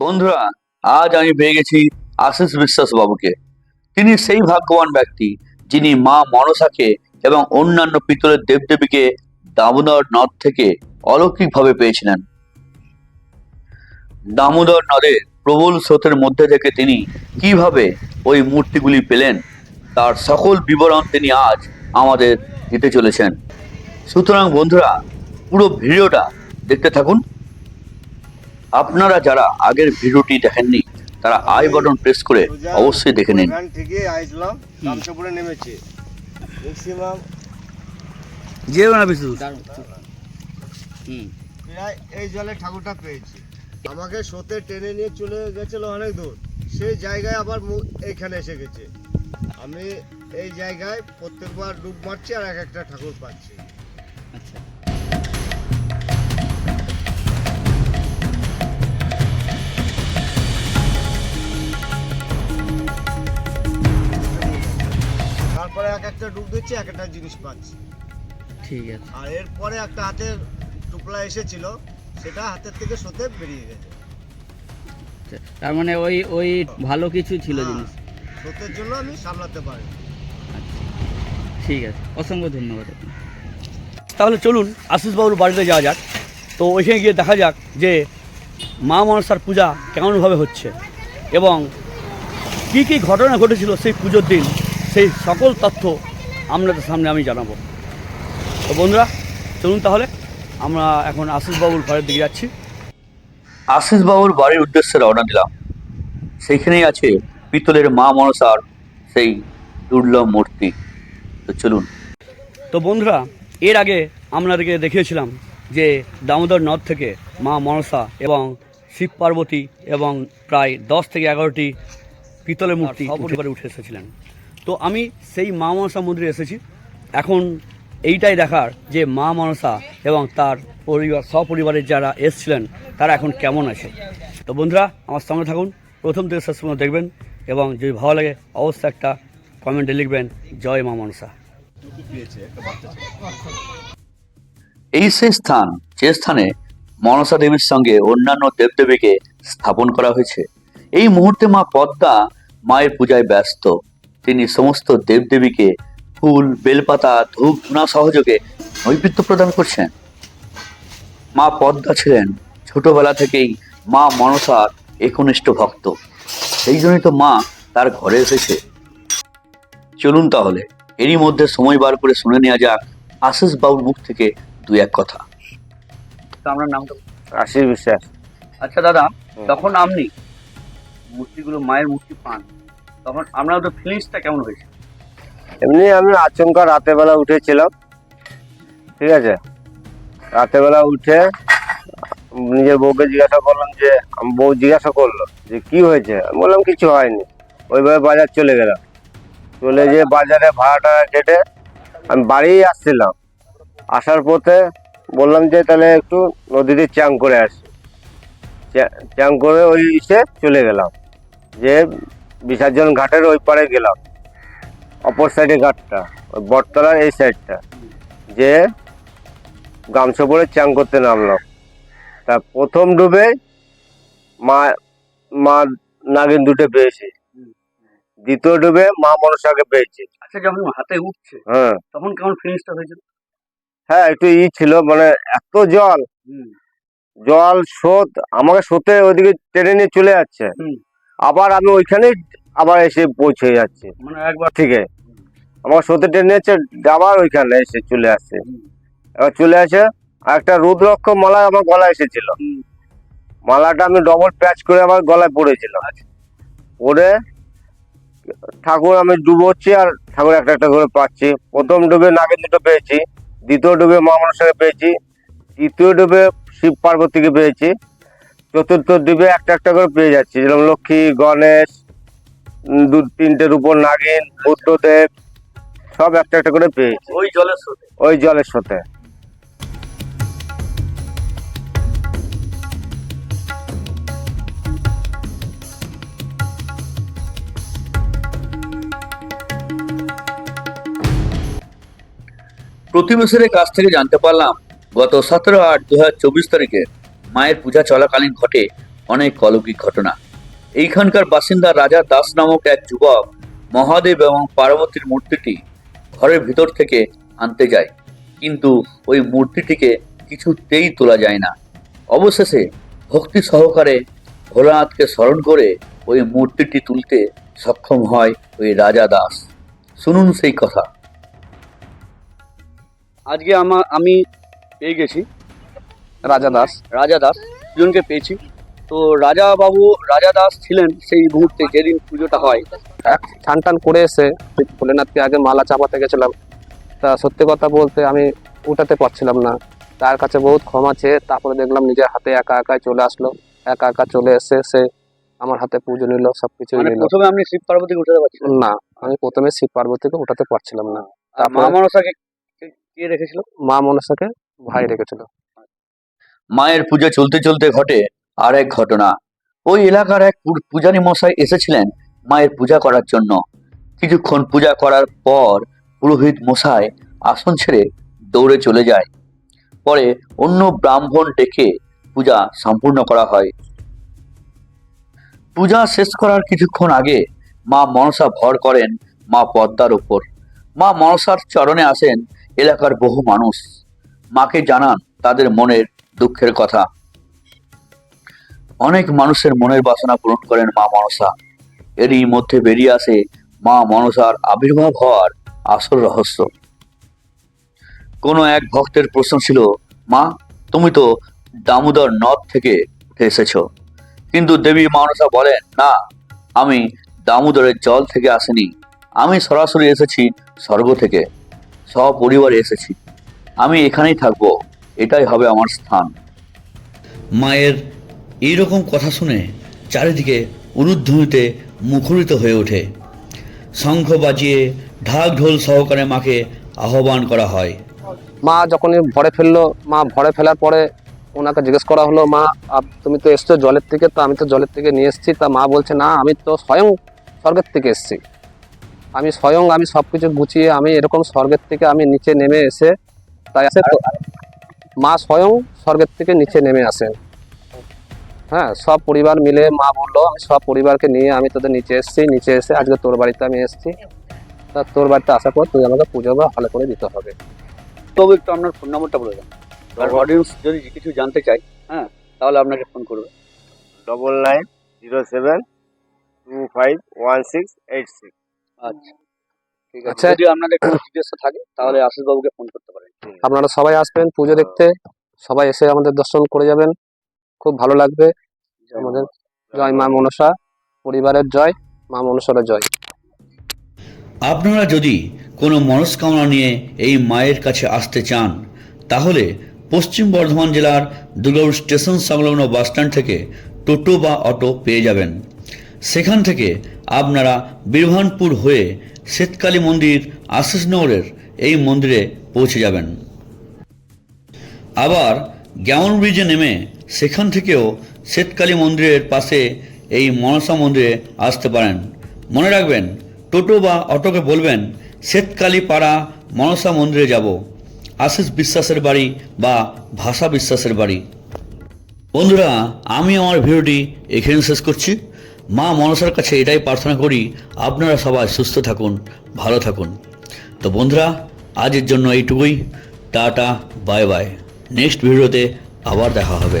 বন্ধুরা, আজ আমি পেয়ে গেছি আশিস বিশ্বাস বাবুকে। তিনি সেই ভাগ্যবান ব্যক্তি যিনি মা মনসাকে এবং অন্যান্য পিতলের দেবদেবীকে দামোদর নদ থেকে অলৌকিকভাবে পেয়েছিলেন। দামোদর নদের প্রবল স্রোতের মধ্যে থেকে তিনি কীভাবে ওই মূর্তিগুলি পেলেন, তার সকল বিবরণ তিনি আজ আমাদের দিতে চলেছেন। সুতরাং বন্ধুরা, পুরো ভিডিওটা দেখতে থাকুন। আপনারা যারা আগের ভিডিওটি দেখেননি তারা আই বাটন প্রেস করে অবশ্যই দেখে নিন। নেমেছে। ম্যাক্সিমাম যে না বিশু প্রায় এই জলে ঠাকুরটা পেয়েছি। আমাকে স্রোতে টেনে নিয়ে চলে গেছিল অনেক দূর। সেই জায়গায় আবার এইখানে এসে গেছে। আমি এই জায়গায় প্রত্যেকবার ডুব মারছি আর এক একটা ঠাকুর পাচ্ছি। তারপরে এক একটা ডুব দিচ্ছি এক একটা জিনিস পাচ্ছি। ঠিক আছে। আর এরপরে একটা হাতের টুকলা এসেছিল সেটা হাতের থেকে সতে বেরিয়ে গেছে। তার মানে ওই ওই ভালো কিছু ছিল হ্যাঁ, জিনিস। স্রোতের জন্য আমি সামলাতে পারি। আচ্ছা ঠিক আছে। অসংখ্য ধন্যবাদ তাহলে চলুন আশিসবাবুর বাড়িতে যাওয়া যাক। তো ওইখানে গিয়ে দেখা যাক যে মা মনসার পূজা কেমনভাবে হচ্ছে এবং কী কী ঘটনা ঘটেছিল সেই পুজোর দিন। সেই সকল তথ্য আপনাদের সামনে আমি জানাব। তো বন্ধুরা চলুন তাহলে আমরা এখন আশিসবাবুর ঘরের দিকে যাচ্ছি। আশিস বাবুর বাড়ির উদ্দেশ্যে রওনা দিলাম। সেইখানেই আছে পিতলের মা মনসার সেই দুর্লভ মূর্তি। তো চলুন। তো বন্ধুরা এর আগে আপনাদেরকে দেখিয়েছিলাম যে দামোদর নদ থেকে মা মনসা এবং শিব পার্বতী এবং প্রায় দশ থেকে এগারোটি পিতলের মূর্তি উঠে এসেছিলেন। তো আমি সেই মা মনসা মন্দিরে এসেছি। এখন এইটাই দেখার যে মা মনসা এবং তার পরিবার সপরিবারের যারা এসছিলেন, তারা এখন কেমন আছে? তো বন্ধুরা, আমার সঙ্গে থাকুন। প্রথম থেকে শেষ পর্যন্ত দেখবেন এবং যদি ভালো লাগে, অবশ্যই একটা কমেন্টে লিখবেন, জয় মা মনসা। এই সেই স্থান, যে স্থানে মনসা দেবীর সঙ্গে অন্যান্য দেবদেবীকে স্থাপন করা হয়েছে। এই মুহূর্তে মা পদ্মা মায়ের পূজায় ব্যস্ত। তিনি সমস্ত দেবদেবীকে ফুল বেলপাতা ধূপ ধুনা সহযোগে নৈবেদ্য প্রদান করছেন। মা পদ্মা ছিলেন ছোটবেলা থেকেই মা মনসার একনিষ্ঠ ভক্ত। সেই জন্যই তো মা তার ঘরে এসেছে। চলুন তাহলে এরই মধ্যে সময় বার করে শুনে নেওয়া যাক আশিস বাবুর মুখ থেকে দু এক কথা। তো আপনার নামটা আশিস বিশ্বাস। আচ্ছা দাদা তখন আপনি মূর্তিগুলো মায়ের মূর্তি পান। তখন আপনার তো ফিলিংসটা কেমন হয়েছে? এমনি আমি আচমকা রাতের বেলা উঠেছিলাম, ঠিক আছে? রাতের বেলা উঠে নিজের বউকে জিজ্ঞাসা করলাম যে, বউ জিজ্ঞাসা করল যে, কি হয়েছে? আমি বললাম, কিছু হয়নি। ওইভাবে বাজার চলে গেলাম। চলে যেয়ে বাজারে ভাড়াটা কেটে আমি বাড়ি আসছিলাম। আসার পথে বললাম যে, তাহলে একটু নদীতে চ্যাং করে আসি। চ্যাং করে ওই ইসে চলে গেলাম। যে বিসর্জন ঘাটের ওই পারে গেলাম। অপর সাইডে ঘাটটা ওই বটতলার এই সাইডটা যে গামছা পরে চান করতে নামলাম। তা প্রথম ডুবে মা মা নাগিন দুটো পেয়েছে। দ্বিতীয় ডুবে মা মনসাকে পেয়েছি। আচ্ছা যখন হাতে উঠছে হ্যাঁ। তখন কেমন ফিলিংসটা হয়েছিল? হ্যাঁ একটু ই ছিল মানে এত জল। জল স্রোত আমাকে স্রোতে ওইদিকে টেনে নিয়ে চলে যাচ্ছে। আবার আমি ওইখানে আবার এসে পৌঁছে যাচ্ছি। মানে একবার থেকে আমার সত্যি টেনে নিয়েছে আবার ওইখানে এসে চলে আসছে। এবার চলে আসে আর একটা রুদ্রক্ষ মালা আমার গলায় এসেছিল। মালাটা আমি ডবল প্যাচ করে আমার গলায় পড়েছিলাম। আচ্ছা। পরে ঠাকুর আমি ডুবোচ্ছি আর ঠাকুর একটা একটা করে পাচ্ছি। প্রথম ডুবে নাগের দুটো পেয়েছি দ্বিতীয় ডুবে মা মনসাকে পেয়েছি তৃতীয় ডুবে শিব পার্বতীকে পেয়েছি। চতুর্থ ডুবে একটা একটা করে পেয়ে যাচ্ছি। যেরকম লক্ষ্মী গণেশ দু তিনটের উপর নাগিন বুদ্ধদেব সব একটা একটা করে পেয়েছি। ওই জলের স্রোতে? ওই জলের সাথে প্রতিবেশীদের কাছ থেকে জানতে পারলাম গত সতেরো আট দু হাজার চব্বিশ তারিখে মায়ের পূজা চলাকালীন ঘটে অনেক অলৌকিক ঘটনা। এইখানকার বাসিন্দা রাজা দাস নামক এক যুবক মহাদেব এবং পার্বতীর মূর্তিটি ঘরের ভিতর থেকে আনতে যায়। কিন্তু ওই মূর্তিটিকে কিছুতেই তোলা যায় না। অবশেষে ভক্তি সহকারে ভোলানাথকে স্মরণ করে ওই মূর্তিটি তুলতে সক্ষম হয় ওই রাজা দাস। শুনুন সেই কথা। আজকে আমার আমি পেয়ে গেছি। রাজা দাস। রাজা দাস দুজনকে পেয়েছি। তো রাজা বাবু রাজা দাস ছিলেন সেই মুহূর্তে যেদিন পুজোটা হয়। টান টান করে এসে ভোলেনাথকে আগে মালা চাপাতে গেছিলাম। তা সত্যি কথা বলতে আমি উঠাতে পারছিলাম না। তার কাছে বহুত ক্ষমা চেয়ে তারপরে দেখলাম নিজের হাতে একা একাই চলে আসলো। একা একা চলে এসে সে আমার হাতে পুজো নিল সবকিছু মানে নিল। প্রথমে আপনি শিব পার্বতীকে উঠাতে পারছিলেন? না আমি প্রথমে শিব পার্বতীকে উঠাতে পারছিলাম না। মা মনসাকে কে রেখেছিল? মা মনসাকে ভাই রেখেছিল। মায়ের পুজো চলতে চলতে ঘটে আর এক ঘটনা। ওই এলাকার এক পূজারী মশাই এসেছিলেন মায়ের পূজা করার জন্য। কিছুক্ষণ পূজা করার পর পুরোহিত মশাই আসন ছেড়ে দৌড়ে চলে যায়। পরে অন্য ব্রাহ্মণ ডেকে পূজা সম্পূর্ণ করা হয়। পূজা শেষ করার কিছুক্ষণ আগে মা মনসা ভর করেন মা পদ্মার উপর। মা মনসার চরণে আসেন এলাকার বহু মানুষ। মাকে জানান তাদের মনের দুঃখের কথা। অনেক মানুষের মনের বাসনা পূরণ করেন মা মনসা। এরই মধ্যে বেরিয়ে আসে মা মনসার আবির্ভাব হওয়ার আসল রহস্য। কোনো এক ভক্তের প্রশ্ন ছিল, মা, তুমি তো দামোদর নদ থেকে উঠে এসেছ। কিন্তু দেবী মানসা বলেন, না, আমি দামোদরের জল থেকে আসিনি। আমি সরাসরি এসেছি স্বর্গ থেকে। সপরিবারে এসেছি। আমি এখানেই থাকব। এটাই হবে আমার স্থান। মায়ের এইরকম কথা শুনে চারিদিকে উলুধ্বনিতে মুখরিত হয়ে ওঠে। শঙ্খ বাজিয়ে ঢাক ঢোল সহকারে মাকে আহ্বান করা হয়। মা যখনই ভরে ফেলল মা ভরে ফেলার পরে ওনাকে জিজ্ঞেস করা হলো মা আপ- তুমি তো এসছো জলের থেকে তো আমি তো জলের থেকে নিয়ে এসেছি তা মা বলছে না আমি তো স্বয়ং স্বর্গের থেকে এসেছি। আমি স্বয়ং আমি সব কিছু গুছিয়ে আমি এরকম স্বর্গের থেকে আমি নিচে নেমে এসে তাই আসে তো? মা স্বয়ং স্বর্গের থেকে নিচে নেমে আসেন হ্যাঁ সব পরিবার মিলে মা বলল আমি সব পরিবারকে নিয়ে আমি তোদের নিচে এসেছি নিচে এসে আজকে তোর বাড়িতে আমি এসেছি। তা তোর বাড়িতে আসার পর তুই আমাকে পুজো বা ভালো করে দিতে হবে। তবে একটু আপনার ফোন নাম্বারটা বলে দেন। আর অডিয়েন্স যদি কিছু জানতে চাই হ্যাঁ তাহলে আপনাকে ফোন করবে। Double nine zero seven two five one six eight six আচ্ছা। ঠিক আছে? আচ্ছা। যদি আপনাদের কোনো জিজ্ঞাসা থাকে তাহলে আশিস বাবুকে ফোন করতে পারেন। আপনারা সবাই আসবেন পুজো দেখতে। সবাই এসে আমাদের দর্শন করে যাবেন। খুব ভালো লাগবে। আমাদের জয় মা মনসা। পরিবারের জয় মা মনসার জয়। আপনারা যদি কোনো মনস্কামনা নিয়ে এই মায়ের কাছে আসতে চান তাহলে পশ্চিম বর্ধমান জেলার দুর্গাপুর স্টেশন সংলগ্ন বাসস্ট্যান্ড থেকে টোটো বা অটো পেয়ে যাবেন। সেখান থেকে আপনারা বীরভানপুর হয়ে শ্বেতকালী মন্দির আশিসনগরের এই মন্দিরে পৌঁছে যাবেন। আবার গ্যামন ব্রিজে নেমে সেখান থেকেও শ্বেতকালী মন্দিরের পাশে এই মনসা মন্দিরে আসতে পারেন। মনে রাখবেন, টোটো বা অটোকে বলবেন, শ্বেতকালী পাড়া, মনসা মন্দিরে যাব। আশিস বিশ্বাসের বাড়ি বা ভাষা বিশ্বাসের বাড়ি। বন্ধুরা, আমি আমার ভিডিওটি এখানে শেষ করছি। মা মনসার কাছে এটাই প্রার্থনা করি, আপনারা সবাই সুস্থ থাকুন, ভালো থাকুন। তো বন্ধুরা, আজের জন্য এইটুকুই। Tata, bye bye. নেক্সট ভিডিওতে আবার দেখা হবে।